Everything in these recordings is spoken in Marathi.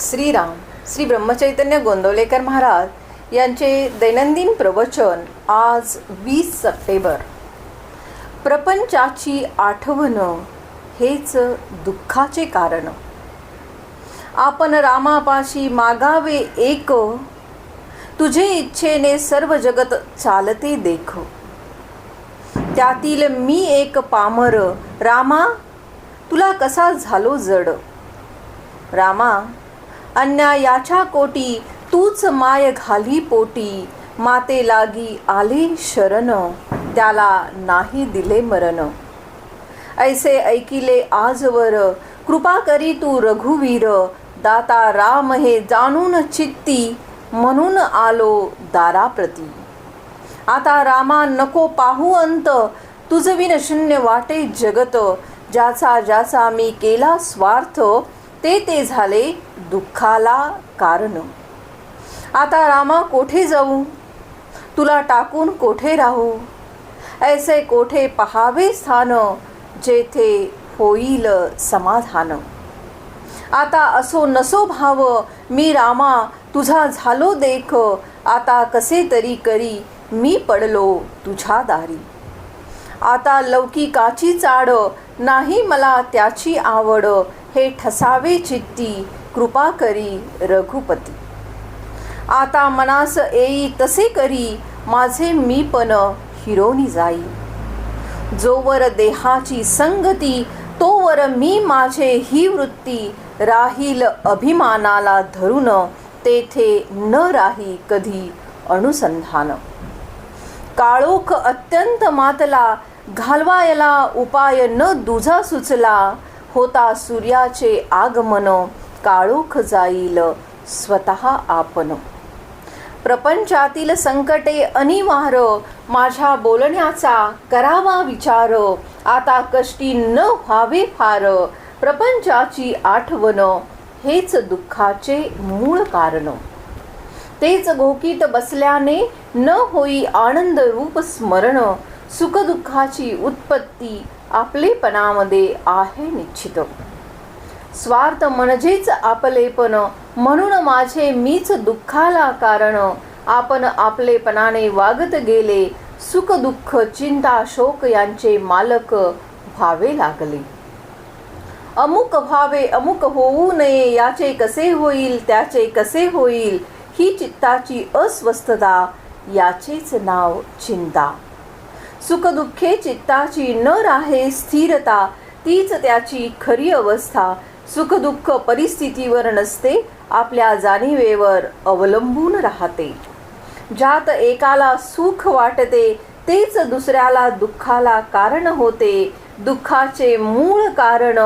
श्रीराम श्री ब्रह्मचैतन्य गोंदवलेकर महाराज यांचे दैनंदिन प्रवचन आज वीस सप्टेंबर. प्रपंचाची आठवण हेच दुःखाचे कारण. आपण रामापाशी मागावे एक तुझे इच्छेने सर्व जगत चालते देख. त्यातील मी एक पामर रामा तुला कसा झालो जड? रामा अन्यायाच्या कोटी तूच माय घाली पोटी. माते लागी आले शरण त्याला नाही दिले मरण. ऐसे ऐकिले आजवर कृपा करी तू रघुवीर. दाता राम हे जाणून चित्ती म्हणून आलो दाराप्रती. आता रामा नको पाहू अंत तुझ विन शून्य वाटे जगत. ज्याचा ज्याचा मी केला स्वार्थ ते ते झाले दुःखाला कारण. आता रामा कोठे जाऊ? तुला टाकून कोठे राहू? ऐसे कोठे पहावे स्थान जेथे होईल समाधान? आता असो नसो भाव मी रामा तुझा झालो देख आता कसे तरी करी मी पडलो तुझ्या दारी. आता लौकिकाची चाड नाही मला त्याची आवड हे ठसावे चित्ती कृपा करी रघुपती. आता मनास येई तसे करी माझे मी पण हिरोनी जाई. जोवर देहाची संगती तोवर मी माझे ही वृत्ती राहील अभिमानाला धरून तेथे न राही कधी अनुसंधान. काळोख अत्यंत मातला घालवायला उपाय न दुजा सुचला होता सूर्याचे आगमन काळोख जाईल स्वतः आपण. प्रपंचातील संकटे अनिवार माझ्या बोलण्याचा करावा विचार आता कष्टी न व्हावे फार प्रपंचाची आठवण हेच दुःखाचे मूळ कारण. तेच घोकीत बसल्याने न होई आनंद रूप स्मरण सुखदुःखाची उत्पत्ती आपलेपणामध्ये आहे निश्चित. स्वार्थ म्हणजेच आपलेपण. म्हणून माझे मीच दुःखाला कारण. आपण आपलेपणाने वागत गेले. सुख दुःख चिंता शोक यांचे मालक व्हावे लागले. अमुक व्हावे अमुक होऊ नये याचे कसे होईल त्याचे कसे होईल ही चित्ताची अस्वस्थता याचेच नाव चिंता. सुखदुःखे चित्ताची न राहे स्थिरता तीच त्याची खरी अवस्था. सुखदुःख परिस्थितीवर नसते आपल्या जाणीवेवर अवलंबून राहते. ज्यात एकाला सुख वाटते तेच दुसऱ्याला दुःखाला कारण होते. दुःखाचे मूळ कारण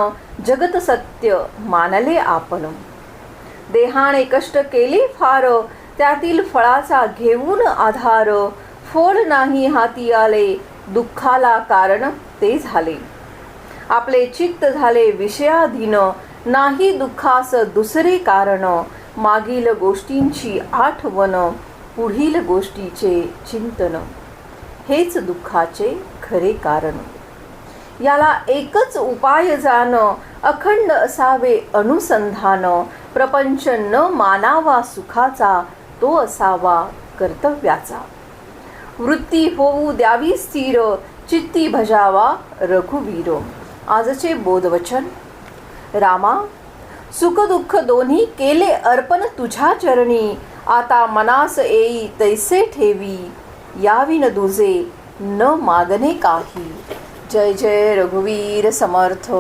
जगत सत्य मानले आपण. देहाने कष्ट केले फार त्यातील फळाचा घेऊन आधार. फळ नाही हाती आले दुःखाला कारण ते झाले. आपले चित्त झाले विषयाधीन नाही दुःखास दुसरे कारण. मागील गोष्टींची आठवण पुढील गोष्टीचे चिंतन. हेच दुःखाचे खरे कारण. याला एकच उपाय जाण अखंड असावे अनुसंधान. प्रपंच न मानावा सुखाचा तो असावा कर्तव्याचा. वृत्ती होऊ द्यावी स्थिर चित्ती भजावा रघुवीर. आजचे बोधवचन. रामा सुखदुःख दोन्ही केले अर्पण तुझ्या चरणी. आता मनास येई तैसे ठेवी. याविन दुजे न मागणे काही. जय जय रघुवीर समर्थ.